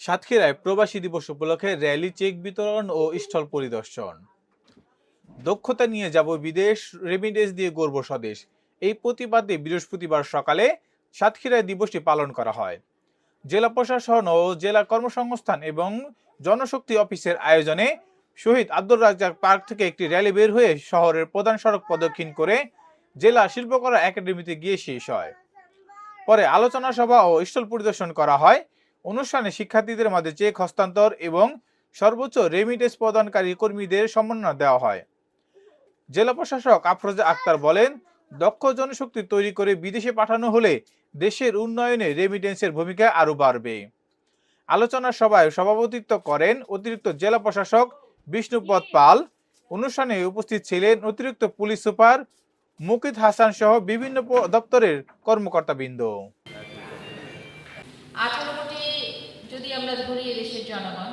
সাতক্ষীরায় প্রবাসী দিবস উপলক্ষে র্যালি, চেক বিতরণ ও স্থল পরিদর্শন। দক্ষতা নিয়ে যাব বিদেশ রেমিডেন্স দিয়ে গর্ব স্বদেশ। এই প্রতিবাদে বৃহস্পতিবার সকালে সাতক্ষীরায় দিবসটি পালন করা হয়। জেলা প্রশাসন ও জেলা কর্মসংস্থান এবং জনশক্তি অফিসের আয়োজনে শহীদ আব্দুর রাজ্জাক পার্ক থেকে একটি র্যালি বের হয়ে শহরের প্রধান সড়ক প্রদক্ষিণ করে জেলা শিল্পকলা একাডেমিতে গিয়ে শেষ হয়। পরে আলোচনা সভা ও স্টল পরিদর্শন করা হয়। অনুষ্ঠানে শিক্ষার্থীদের মাঝে চেক, হস্তান্তর এবং সর্বোচ্চ রেমিটেন্স প্রদানকারী কর্মীদের সম্মাননা দেওয়া হয়। জেলা প্রশাসক আফরোজা আক্তার বলেন, দক্ষ জনশক্তি তৈরি করে বিদেশে পাঠানো হলে দেশের উন্নয়নে রেমিটেন্সের ভূমিকা আরও বাড়বে। আলোচনা সভায় সভাপতিত্ব করেন অতিরিক্ত জেলা প্রশাসক বিষ্ণুপদ পাল। অনুষ্ঠানে উপস্থিত ছিলেন অতিরিক্ত পুলিশ সুপার মুকিত হাসান সহ বিভিন্ন দপ্তরের কর্মকর্তাবৃন্দ। আঠারো কোটি যদি আমরা ধরি এদেশের জনগণ।